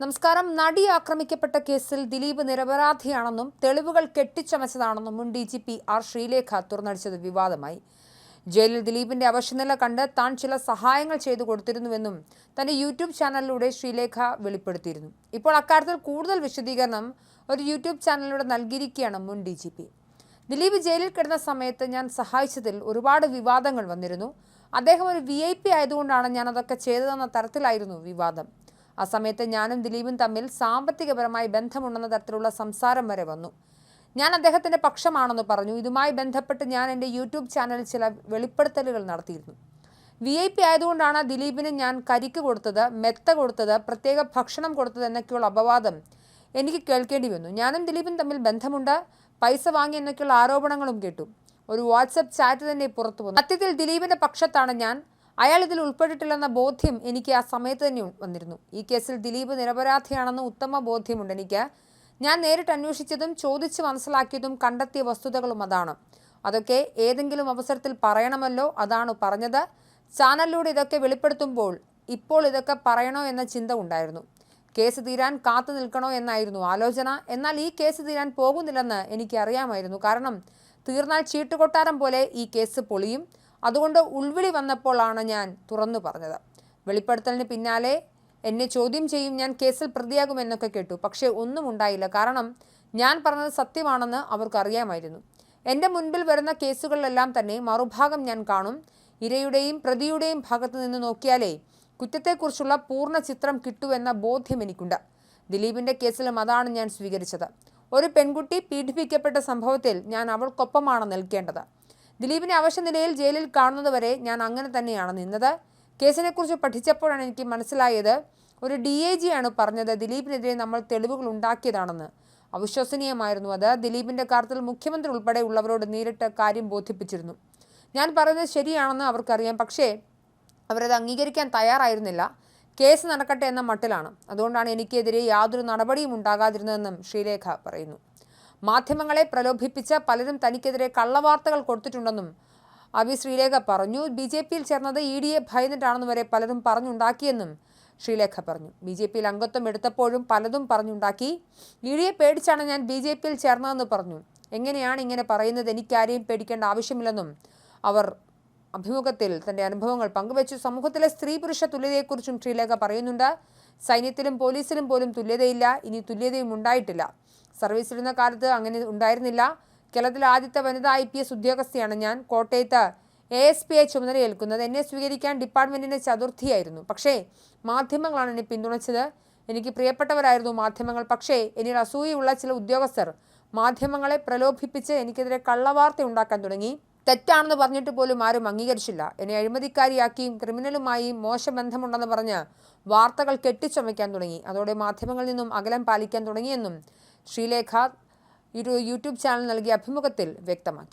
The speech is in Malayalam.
നമസ്കാരം. നടി ആക്രമിക്കപ്പെട്ട കേസിൽ ദിലീപ് നിരപരാധിയാണെന്നും തെളിവുകൾ കെട്ടിച്ചമച്ചതാണെന്നും മുൻ D G P R Sreelekha തുറന്നടിച്ചത് വിവാദമായി. ജയിലിൽ ദിലീപിന്റെ അവശനില കണ്ട് താൻ ചില സഹായങ്ങൾ ചെയ്തു കൊടുത്തിരുന്നുവെന്നും തന്റെ യൂട്യൂബ് ചാനലിലൂടെ ശ്രീലേഖ വെളിപ്പെടുത്തിയിരുന്നു. ഇപ്പോൾ അക്കാര്യത്തിൽ കൂടുതൽ വിശദീകരണം ഒരു യൂട്യൂബ് ചാനലിലൂടെ നൽകിയിരിക്കുകയാണ് മുൻ ഡി ജി പി. ദിലീപ് ജയിലിൽ കിടന്ന സമയത്ത് ഞാൻ സഹായിച്ചതിൽ ഒരുപാട് വിവാദങ്ങൾ വന്നിരുന്നു. അദ്ദേഹം ഒരു വി ഐ പി ആയതുകൊണ്ടാണ് ഞാൻ അതൊക്കെ ചെയ്തതെന്ന തരത്തിലായിരുന്നു വിവാദം. ആ സമയത്ത് ഞാനും ദിലീപും തമ്മിൽ സാമ്പത്തികപരമായി ബന്ധമുണ്ടെന്ന തരത്തിലുള്ള സംസാരം വരെ വന്നു. ഞാൻ അദ്ദേഹത്തിന്റെ പക്ഷമാണെന്ന് പറഞ്ഞു. ഇതുമായി ബന്ധപ്പെട്ട് ഞാൻ എന്റെ യൂട്യൂബ് ചാനലിൽ ചില വെളിപ്പെടുത്തലുകൾ നടത്തിയിരുന്നു. വി ഐ പി ആയതുകൊണ്ടാണ് ദിലീപിന് ഞാൻ കരിക്ക് കൊടുത്തത് മെത്ത കൊടുത്തത് പ്രത്യേക ഭക്ഷണം കൊടുത്തത് എന്നൊക്കെയുള്ള അപവാദം എനിക്ക് കേൾക്കേണ്ടി വന്നു. ഞാനും ദിലീപും തമ്മിൽ ബന്ധമുണ്ട്. പൈസ വാങ്ങി എന്നൊക്കെയുള്ള ആരോപണങ്ങളും കേട്ടു. ഒരു വാട്സപ്പ് ചാറ്റ് തന്നെ പുറത്തു വന്നു. സത്യത്തിൽ ദിലീപിന്റെ പക്ഷത്താണ് ഞാൻ അയാൾ ഇതിൽ ഉൾപ്പെട്ടിട്ടില്ലെന്ന ബോധ്യം എനിക്ക് ആ സമയത്ത് തന്നെ വന്നിരുന്നു. ഈ കേസിൽ ദിലീപ് നിരപരാധിയാണെന്ന് ഉത്തമ ബോധ്യമുണ്ട് എനിക്ക്. ഞാൻ നേരിട്ട് അന്വേഷിച്ചതും ചോദിച്ച് മനസ്സിലാക്കിയതും കണ്ടെത്തിയ വസ്തുതകളും അതാണ്. അതൊക്കെ ഏതെങ്കിലും അവസരത്തിൽ പറയണമല്ലോ അതാണ് പറഞ്ഞത്. ചാനലിലൂടെ ഇതൊക്കെ വെളിപ്പെടുത്തുമ്പോൾ ഇപ്പോൾ ഇതൊക്കെ പറയണോ എന്ന ചിന്ത ഉണ്ടായിരുന്നു. കേസ് തീരാൻ കാത്തു നിൽക്കണോ എന്നായിരുന്നു ആലോചന. എന്നാൽ ഈ കേസ് തീരാൻ പോകുന്നില്ലെന്ന് എനിക്ക് അറിയാമായിരുന്നു കാരണം തീർന്നാൽ ചീട്ടുകൊട്ടാരം പോലെ ഈ കേസ് പൊളിയും. അതുകൊണ്ട് ഉൾവിളി വന്നപ്പോഴാണ് ഞാൻ തുറന്നു പറഞ്ഞത്. വെളിപ്പെടുത്തലിന് പിന്നാലെ എന്നെ ചോദ്യം ചെയ്യും ഞാൻ കേസിൽ പ്രതിയാകുമെന്നൊക്കെ കേട്ടു. പക്ഷേ ഒന്നും ഉണ്ടായില്ല. കാരണം ഞാൻ പറഞ്ഞത് സത്യമാണെന്ന് അവർക്കറിയാമായിരുന്നു. എന്റെ മുൻപിൽ വരുന്ന കേസുകളിലെല്ലാം തന്നെ മറുഭാഗം ഞാൻ കാണും. ഇരയുടെയും പ്രതിയുടെയും ഭാഗത്ത് നിന്ന് നോക്കിയാലേ കുറ്റത്തെക്കുറിച്ചുള്ള പൂർണ ചിത്രം കിട്ടുമെന്ന ബോധ്യം എനിക്കുണ്ട്. ദിലീപിന്റെ കേസിലും അതാണ് ഞാൻ സ്വീകരിച്ചത്. ഒരു പെൺകുട്ടി പീഡിപ്പിക്കപ്പെട്ട സംഭവത്തിൽ ഞാൻ അവൾക്കൊപ്പമാണ് നിൽക്കേണ്ടത്. ദിലീപിനെ അവശ്യ നിലയിൽ ജയിലിൽ കാണുന്നതുവരെ ഞാൻ അങ്ങനെ തന്നെയാണ് നിന്നത്. കേസിനെക്കുറിച്ച് പഠിച്ചപ്പോഴാണ് എനിക്ക് മനസ്സിലായത് ഒരു ഡി എ ജിയാണ് പറഞ്ഞത് ദിലീപിനെതിരെ നമ്മൾ തെളിവുകൾ ഉണ്ടാക്കിയതാണെന്ന്. അവിശ്വസനീയമായിരുന്നു അത്. ദിലീപിന്റെ കാര്യത്തിൽ മുഖ്യമന്ത്രി ഉൾപ്പെടെ ഉള്ളവരോട് നേരിട്ട് കാര്യം ബോധിപ്പിച്ചിരുന്നു. ഞാൻ പറയുന്നത് ശരിയാണെന്ന് അവർക്കറിയാം. പക്ഷേ അവരത് അംഗീകരിക്കാൻ തയ്യാറായിരുന്നില്ല. കേസ് നടക്കട്ടെ എന്ന മട്ടിലാണ്. അതുകൊണ്ടാണ് എനിക്കെതിരെ യാതൊരു നടപടിയും ഉണ്ടാകാതിരുന്നതെന്നും ശ്രീലേഖ പറയുന്നു. മാധ്യമങ്ങളെ പ്രലോഭിപ്പിച്ച് പലരും തനിക്കെതിരെ കള്ളവാർത്തകൾ കൊടുത്തിട്ടുണ്ടെന്നും അബി ശ്രീലേഖ പറഞ്ഞു. ബി ജെ പിയിൽ ചേർന്നത് ഇ ഡിയെ ഭയന്നിട്ടാണെന്ന് വരെ പലരും പറഞ്ഞുണ്ടാക്കിയെന്നും ശ്രീലേഖ പറഞ്ഞു. ബി ജെ പിയിൽ അംഗത്വം എടുത്തപ്പോഴും പലതും പറഞ്ഞുണ്ടാക്കി. ഇ ഡിയെ പേടിച്ചാണ് ഞാൻ ബി ജെ പിയിൽ ചേർന്നതെന്ന് പറഞ്ഞു. എങ്ങനെയാണ് ഇങ്ങനെ പറയുന്നത്? എനിക്കാരെയും പേടിക്കേണ്ട ആവശ്യമില്ലെന്നും അവർ അഭിമുഖത്തിൽ തന്റെ അനുഭവങ്ങൾ പങ്കുവച്ചു. സമൂഹത്തിലെ സ്ത്രീ പുരുഷ തുല്യതയെക്കുറിച്ചും ശ്രീലേഖ പറയുന്നുണ്ട്. സൈന്യത്തിലും പോലീസിലും പോലും തുല്യതയില്ല. ഇനി തുല്യതയും ഉണ്ടായിട്ടില്ല. സർവീസിലിരുന്ന കാലത്ത് അങ്ങനെ ഉണ്ടായിരുന്നില്ല. കേരളത്തിലെ ആദ്യത്തെ വനിതാ ഐ പി എസ് ഉദ്യോഗസ്ഥയാണ് ഞാൻ. കോട്ടയത്ത് എ എസ് പി ആയി ചുമതലയേൽക്കുന്നത് എന്നെ സ്വീകരിക്കാൻ ഡിപ്പാർട്ട്മെന്റിന്റെ ചതുർത്ഥിയായിരുന്നു. പക്ഷേ മാധ്യമങ്ങളാണ് എന്നെ പിന്തുണച്ചത്. എനിക്ക് പ്രിയപ്പെട്ടവരായിരുന്നു മാധ്യമങ്ങൾ. പക്ഷേ എനിക്ക് അസൂയുള്ള ചില ഉദ്യോഗസ്ഥർ മാധ്യമങ്ങളെ പ്രലോഭിപ്പിച്ച് എനിക്കെതിരെ കള്ളവാർത്ത ഉണ്ടാക്കാൻ തുടങ്ങി. തെറ്റാണെന്ന് പറഞ്ഞിട്ട് പോലും ആരും അംഗീകരിച്ചില്ല. എന്നെ അഴിമതിക്കാരിയാക്കിയും ക്രിമിനലുമായും മോശ ബന്ധമുണ്ടെന്ന് പറഞ്ഞ് വാർത്തകൾ കെട്ടിച്ചമയ്ക്കാൻ തുടങ്ങി. അതോടെ മാധ്യമങ്ങളിൽ നിന്നും അകലം പാലിക്കാൻ തുടങ്ങിയെന്നും ശ്രീലേഖ ഇരു യൂട്യൂബ് ചാനൽ നൽകിയ അഭിമുഖത്തിൽ വ്യക്തമാക്കി.